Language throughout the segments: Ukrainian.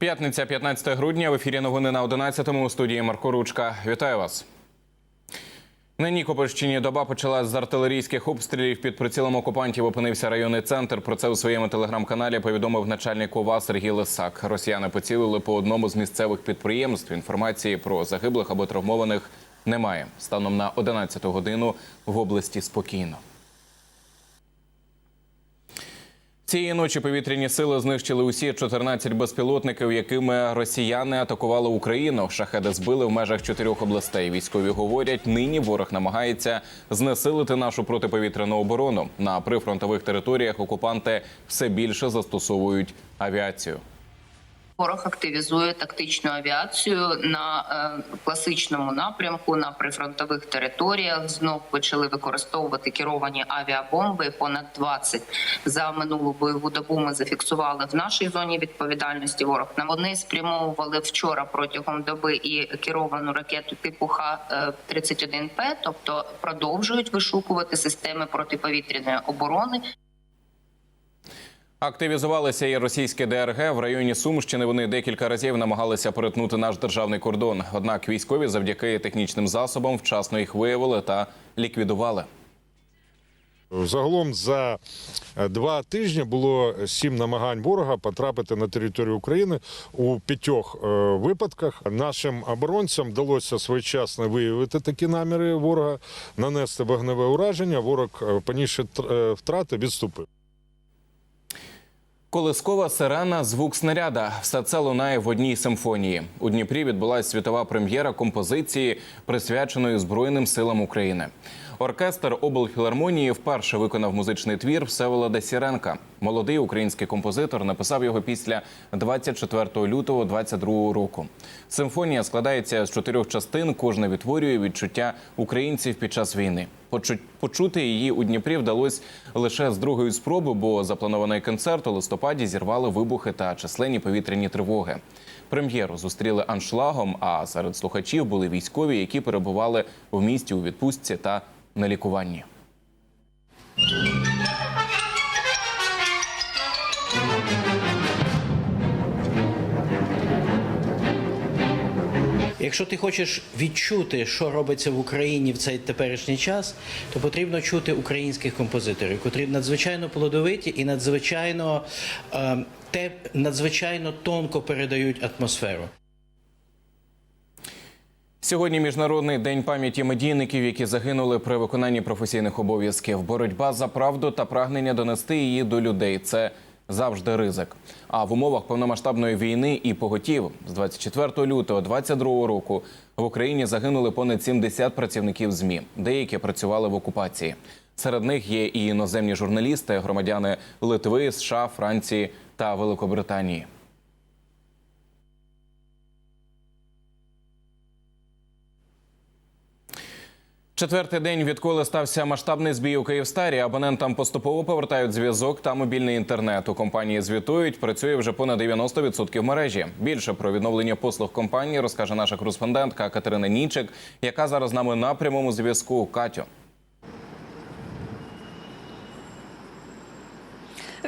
П'ятниця, 15 грудня. В ефірі новини на 11-му у студії Марко Ручка. Вітаю вас. На Нікопольщині доба почалась з артилерійських обстрілів. Під прицілом окупантів опинився районний центр. Про це у своєму телеграм-каналі повідомив начальник ОВА Сергій Лисак. Росіяни поцілили по одному з місцевих підприємств. Інформації про загиблих або травмованих немає. Станом на 11 годину в області спокійно. Цієї ночі повітряні сили знищили усі 14 безпілотників, якими росіяни атакували Україну. Шахеди збили в межах чотирьох областей. Військові говорять, нині ворог намагається знесилити нашу протиповітряну оборону. На прифронтових територіях окупанти все більше застосовують авіацію. Ворог активізує тактичну авіацію на е, класичному напрямку на прифронтових територіях. Знов почали використовувати керовані авіабомби. Понад 20 за минулу бойову добу ми зафіксували в нашій зоні відповідальності. Ворог на вони спрямовували вчора протягом доби і керовану ракету типу Х-31П, тобто продовжують вишукувати системи протиповітряної оборони. Активізувалися і російське ДРГ в районі Сумщини. Вони декілька разів намагалися перетнути наш державний кордон. Однак військові завдяки технічним засобам вчасно їх виявили та ліквідували. Загалом за е, два тижні було сім намагань ворога потрапити на територію України у п'ятьох е, випадках. Нашим оборонцям вдалося своєчасно виявити такі наміри ворога, нанести вогневе ураження. Ворог е, понісши тр- втрати, відступив. Колискова сирена, звук снаряда. Все це лунає в одній симфонії. У Дніпрі відбулася світова прем'єра композиції, присвяченої Збройним силам України. Оркестр облфілармонії вперше виконав музичний твір Всеволода Сіренка. Молодий український композитор написав його після 24 лютого 22 року. Симфонія складається з чотирьох частин. Кожна відтворює відчуття українців під час війни. Почу- Почути її у Дніпрі вдалося лише з другої спроби, бо запланований концерт у листопаді зірвали вибухи та численні повітряні тривоги. Прем'єру зустріли аншлагом. А серед слухачів були військові, які перебували в місті у відпустці та на лікуванні. Якщо ти хочеш відчути, що робиться в Україні в цей теперішній час, то потрібно чути українських композиторів, котрі надзвичайно плодовиті і надзвичайно е, те надзвичайно тонко передають атмосферу. Сьогодні міжнародний день пам'яті медійників, які загинули при виконанні професійних обов'язків. Боротьба за правду та прагнення донести її до людей це завжди ризик. А в умовах повномасштабної війни і поготів з 24 лютого 22 року в Україні загинули понад 70 працівників змі. Деякі працювали в окупації. Серед них є і іноземні журналісти, громадяни Литви, США, Франції та Великобританії. Четвертий день, відколи стався масштабний збій у Київстарі, абонентам поступово повертають зв'язок та мобільний інтернет. У компанії звітують, працює вже понад 90% мережі. Більше про відновлення послуг компанії розкаже наша кореспондентка Катерина Нічик, яка зараз з нами на прямому зв'язку. Катю.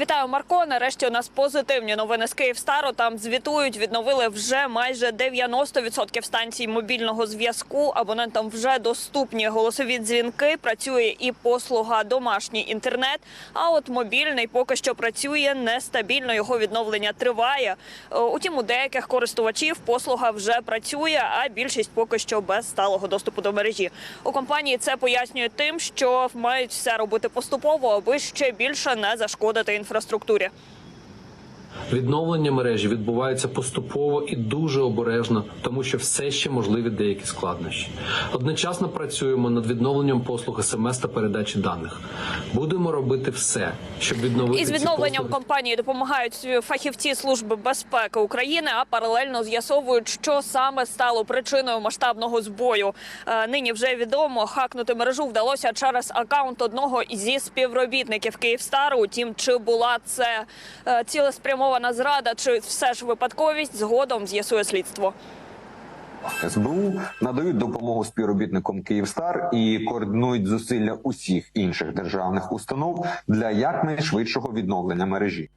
Вітаю, Марко. Нарешті у нас позитивні новини з Київстару. Там звітують, відновили вже майже 90% станцій мобільного зв'язку. Абонентам вже доступні голосові дзвінки. Працює і послуга домашній інтернет. А от мобільний поки що працює нестабільно. Його відновлення триває. Е, Утім, у деяких користувачів послуга вже працює, а більшість поки що без сталого доступу до мережі. У компанії це пояснює тим, що мають все робити поступово, аби ще більше не зашкодити інфраструктурі. Відновлення мережі відбувається поступово і дуже обережно, тому що все ще можливі деякі складнощі. Одночасно працюємо над відновленням послуг СМС та передачі даних. Будемо робити все, щоб відновити Із ці відновленням послуги. компанії допомагають фахівці служби безпеки України, а паралельно з'ясовують, що саме стало причиною масштабного збою. Е, Нині вже відомо, хакнути мережу вдалося через акаунт одного зі співробітників Київстару. Утім, чи була це е, цілеспрямована зрада, чи все ж випадковість, згодом з'ясує слідство. СБУ надають допомогу співробітникам Київстар і координують зусилля усіх інших державних установ для якнайшвидшого відновлення мережі.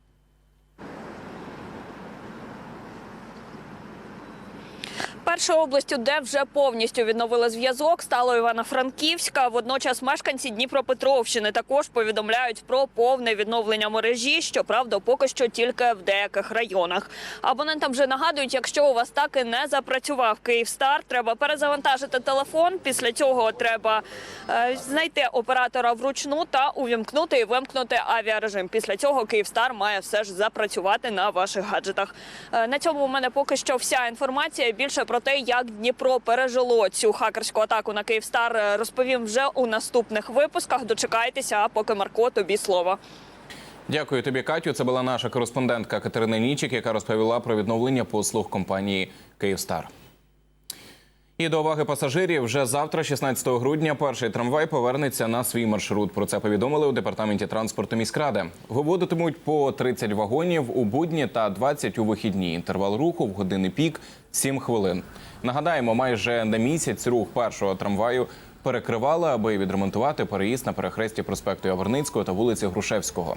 Першою областю, де вже повністю відновили зв'язок, стало Івано-Франківська. Водночас мешканці Дніпропетровщини також повідомляють про повне відновлення мережі. Щоправда, поки що тільки в деяких районах. Абонентам вже нагадують, якщо у вас так і не запрацював Київстар, треба перезавантажити телефон. Після цього треба е, знайти оператора вручну та увімкнути і вимкнути авіарежим. Після цього Київстар має все ж запрацювати на ваших гаджетах. Е, На цьому у мене поки що вся інформація. Більше про те, як Дніпро пережило цю хакерську атаку на Київстар, е, розповім вже у наступних випусках. Дочекайтеся, а поки Марко, тобі слово. Дякую тобі, Катю. Це була наша кореспондентка Катерина Нічик, яка розповіла про відновлення послуг компанії Київстар. І до уваги пасажирів вже завтра, 16 грудня, перший трамвай повернеться на свій маршрут. Про це повідомили у департаменті транспорту міськради. Виводитимуть по 30 вагонів у будні та 20 у вихідні. Інтервал руху в години пік 7 хвилин. Нагадаємо, майже на місяць рух першого трамваю перекривали, аби відремонтувати переїзд на перехресті проспекту Яворницького та вулиці Грушевського.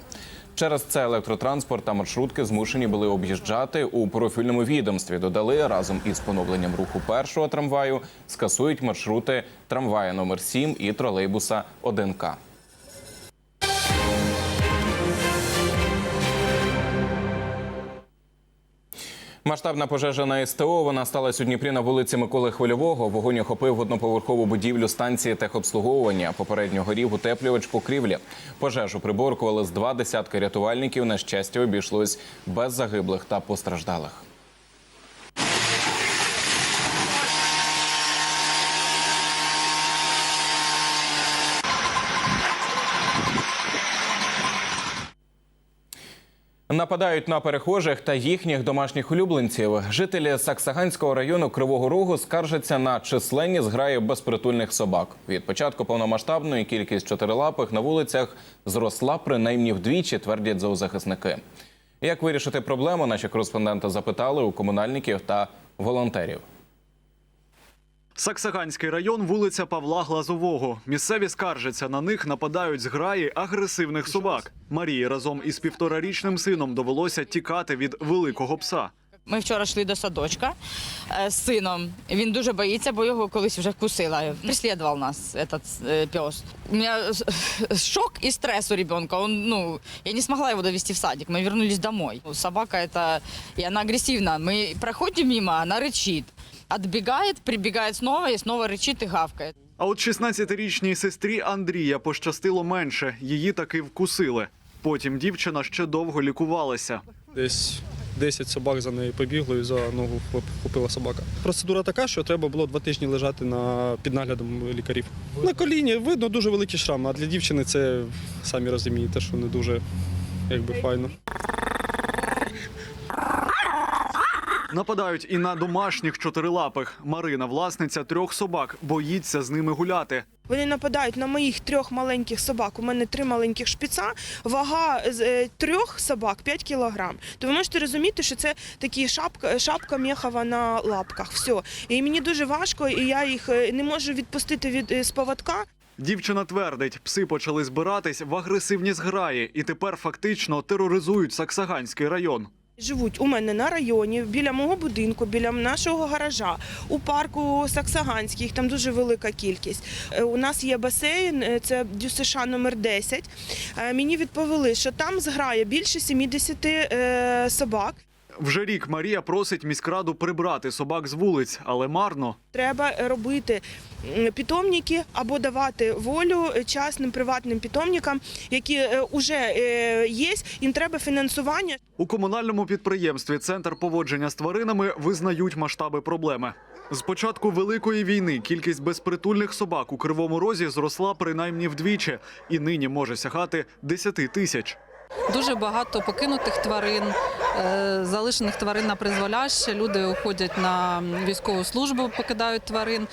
Через це електротранспорт та маршрутки змушені були об'їжджати у профільному відомстві. Додали разом із поновленням руху першого трамваю скасують маршрути трамвая номер 7 і тролейбуса 1К. Масштабна пожежа на СТО. Вона сталася у Дніпрі на вулиці Миколи Хвильового. Вогонь охопив одноповерхову будівлю станції техобслуговування. Попередньо горів утеплювач покрівлі. Пожежу приборкували з два десятки рятувальників. На щастя, обійшлось без загиблих та постраждалих. Нападають на перехожих та їхніх домашніх улюбленців. Жителі Саксаганського району Кривого Рогу скаржаться на численні зграї безпритульних собак. Від початку повномасштабної кількість чотирилапих на вулицях зросла принаймні вдвічі, твердять зоозахисники. Як вирішити проблему, наші кореспонденти запитали у комунальників та волонтерів. Саксаганський район, вулиця Павла Глазового. Місцеві скаржаться, на них нападають зграї агресивних собак. Марії разом із півторарічним сином довелося тікати від великого пса. Ми вчора йшли до садочка е, з сином. Він дуже боїться, бо його колись вже вкусила. Преслідував нас этот е, пес. У мене шок і стрес у ребенка. Он, ну, я не смогла его довести в садик. Мы вернулись домой. Собака это, и она агрессивна. Мы проходим мимо, она рычит. Отбегает, прибегает снова и снова рычит и гавкает. А от 16-річній сестрі Андрія пощастило менше. Її таки вкусили. Потім дівчина ще довго лікувалася. Десь 10 собак за нею побігло і за ногу хлоп- вхопила собака. Процедура така, що треба було два тижні лежати на, під наглядом лікарів. На коліні видно дуже великий шрам, а для дівчини це самі розумієте, що не дуже якби файно. Нападають і на домашніх чотирилапих. Марина, власниця трьох собак, боїться з ними гуляти. Вони нападають на моїх трьох маленьких собак. У мене три маленьких шпіца. Вага з е, трьох собак 5 кілограм. То ви можете розуміти, що це такі шапка, шапка мехова на лапках. Все. І мені дуже важко, і я їх е, не можу відпустити від е, з поводка. Дівчина твердить, пси почали збиратись в агресивні зграї і тепер фактично тероризують Саксаганський район. Живуть у мене на районі, біля мого будинку, біля нашого гаража, у парку Саксаганській, там дуже велика кількість. Е, У нас є басейн, е, це ДЮСШ номер 10. Е, Мені відповіли, що там зграє більше 70 е, собак. Вже рік Марія просить міськраду прибрати собак з вулиць, але марно. Треба робити питомники або давати волю частним приватним питомникам, які вже є. Їм треба фінансування. У комунальному підприємстві Центр поводження з тваринами визнають масштаби проблеми. З початку великої війни кількість безпритульних собак у кривому розі зросла принаймні вдвічі і нині може сягати 10 тисяч. Дуже багато покинутих тварин, е, залишених тварин на призволяще. Люди уходять на військову службу, покидають тварин.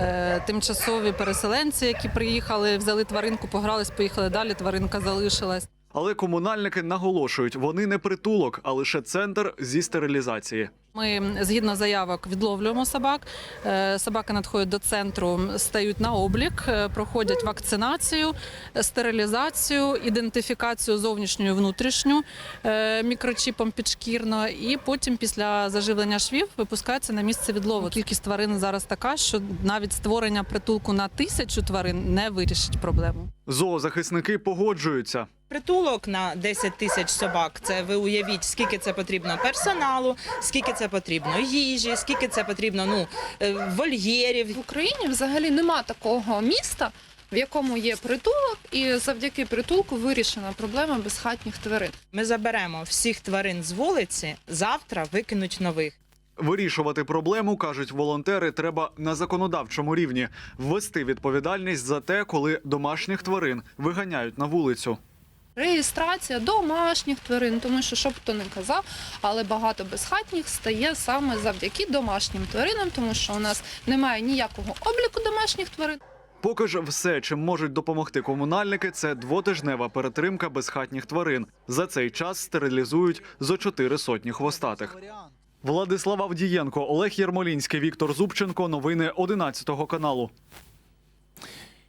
Е, Тимчасові переселенці, які приїхали, взяли тваринку, погрались, поїхали далі. Тваринка залишилась. Але комунальники наголошують, вони не притулок, а лише центр зі стерилізації. Ми згідно заявок відловлюємо собак. Е, Собаки надходять до центру, стають на облік, е, проходять вакцинацію, стерилізацію, ідентифікацію зовнішню і внутрішню е, мікрочіпом підшкірно, і потім після заживлення швів випускаються на місце відлову. Кількість тварин зараз така, що навіть створення притулку на тисячу тварин не вирішить проблему. Зоозахисники погоджуються. Притулок на 10 тисяч собак. Це ви уявіть, скільки це потрібно персоналу, скільки це потрібно їжі, скільки це потрібно ну е, вольєрів. В Україні взагалі нема такого міста, в якому є притулок, і завдяки притулку вирішена проблема безхатніх тварин. Ми заберемо всіх тварин з вулиці, завтра викинуть нових. Вирішувати проблему, кажуть волонтери, треба на законодавчому рівні ввести відповідальність за те, коли домашніх тварин виганяють на вулицю. Реєстрація домашніх тварин, тому що що б хто не казав, але багато безхатніх стає саме завдяки домашнім тваринам, тому що у нас немає ніякого обліку домашніх тварин. Поки ж все, чим можуть допомогти комунальники, це двотижнева перетримка безхатніх тварин. За цей час стерилізують зо чотири сотні хвостатих. Владислав Авдієнко, Олег Єрмолінський, Віктор Зубченко. Новини 11 каналу.